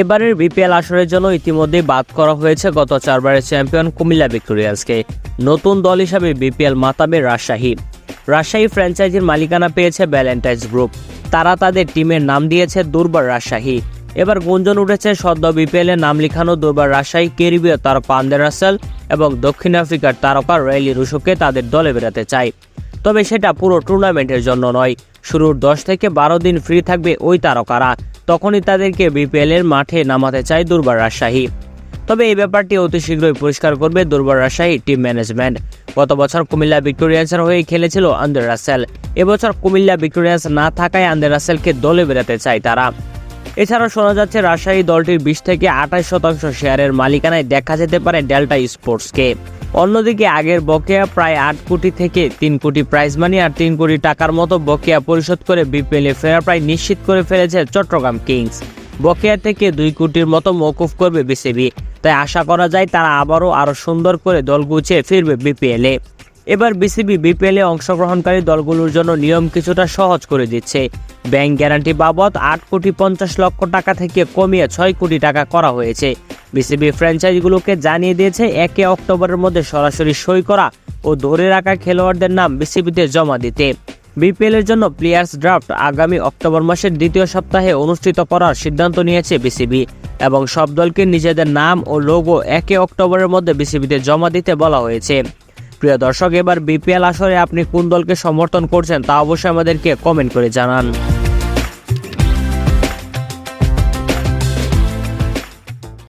এবারের বিপিএল আসরের জন্য ইতিমধ্যেই বাদ করা হয়েছে গত চারবারের চ্যাম্পিয়ন কুমিল্লা ভিক্টোরিয়ান্সকে। নতুন দল হিসাবে বিপিএল মাতাবে রাজশাহী। রাজশাহী ফ্র্যাঞ্চাইজির মালিকানা পেয়েছে ভ্যালেন্টাইন্স গ্রুপ। তারা তাদের টিমের নাম দিয়েছে দুর্বার রাজশাহী। এবার গুঞ্জন উঠেছে সদ্য বিপিএল নাম লিখানো দুর্বার রাজশাহী কেরিবীয় তারকা আন্দের রাসেল এবং দক্ষিণ আফ্রিকার তারকা রয়েলি রুশোকে তাদের দলে বেরাতে চায়। তবে সেটা পুরো টুর্নামেন্টের জন্য নয়। শুরুর দশ থেকে বারো দিন ফ্রি থাকবে ওই তারকারা। তখনই তাদেরকে বিপিএল এর মাঠে নামাতে চায় দুর্বার রাজশাহী। তবে এই ব্যাপারটি অতি শীঘ্রই পরিষ্কার করবে দুর্বার রাজশাহী টিম ম্যানেজমেন্ট। গত বছর কুমিল্লা ভিক্টোরিয়ান্সের হয়ে খেলেছিল আন্দের রাসেল। এবছর কুমিল্লা ভিক্টোরিয়ান্স না থাকায় আন্দের রাসেলকে দলে বেরাতে চায় তারা। এছাড়াও শোনা যাচ্ছে, রাজশাহী দলটির বিশ থেকে আঠাশ শতাংশ শেয়ারের মালিকানায় দেখা যেতে পারে ডেল্টা স্পোর্টসকে। অন্যদিকে আগের বকেয়া প্রায় আট কোটি থেকে তিন কোটি প্রাইজ মানি আর তিন কোটি টাকার মতো বকেয়া পরিশোধ করে বিপিএল ফেরা প্রায় নিশ্চিত করে ফেলেছে চট্টগ্রাম কিংস। বকেয়া থেকে দুই কোটির মতো মৌকুফ করবে বিসিবি। তাই আশা করা যায় তারা আবারও আরও সুন্দর করে দল গুছিয়ে ফিরবে বিপিএল এ। এবার বিসিবি বিপিএল এ অংশগ্রহণকারী দলগুলোর জন্য নিয়ম কিছুটা সহজ করে দিচ্ছে। ব্যাংক গ্যারান্টি বাবদ আট কোটি পঞ্চাশ লক্ষ টাকা থেকে কমিয়ে ছয় কোটি টাকা করা হয়েছে। বিসিবি ফ্র্যাঞ্চাইজিগুলোকে জানিয়ে দিয়েছে, একে অক্টোবরের মধ্যে সরাসরি সই করা ও ধরে রাখা খেলোয়াড়দের নাম বিসিবিতে জমা দিতে। বিপিএল এর জন্য প্লেয়ার্স ড্রাফট আগামী অক্টোবর মাসের দ্বিতীয় সপ্তাহে অনুষ্ঠিত করার সিদ্ধান্ত নিয়েছে বিসিবি এবং সব দলকে নিজেদের নাম ও লোগো একে অক্টোবরের মধ্যে বিসিবিতে জমা দিতে বলা হয়েছে। প্রিয় দর্শক, এবার বিপিএল আসরে আপনি কোন দলকে সমর্থন করছেন তা অবশ্যই আমাদেরকে কমেন্ট করে জানান।